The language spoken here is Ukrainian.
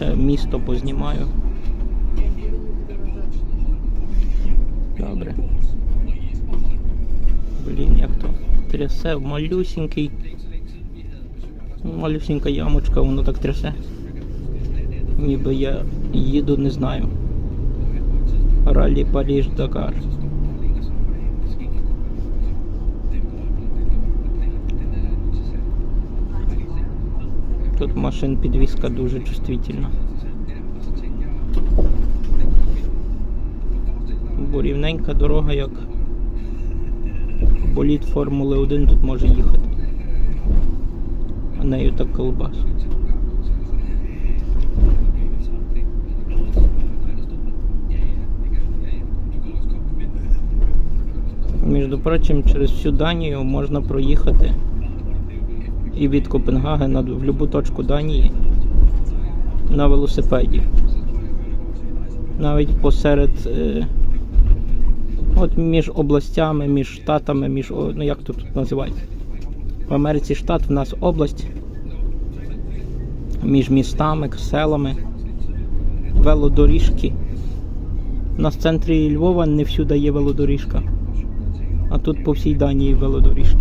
ще місто познімаю. Добре. Блін, як то трясе, малюсінький. Малюсінька ямочка, воно так трясе. Ніби я їду, не знаю. Ралі Паріж Дакар. Тут машин підвізка дуже чувствительна. Бо рівненька дорога, як боліт Формули 1 тут може їхати. А нею так колбас. Між прочим, через всю Данію можна проїхати і від Копенгагена в будь-яку точку Данії на велосипеді. Навіть посеред, е, от між областями, між штатами, між, ну як тут називається? В Америці штат, в нас область, між містами, селами, велодоріжки. У нас в центрі Львова не всюди є велодоріжка. А тут по всій Данії велодоріжки.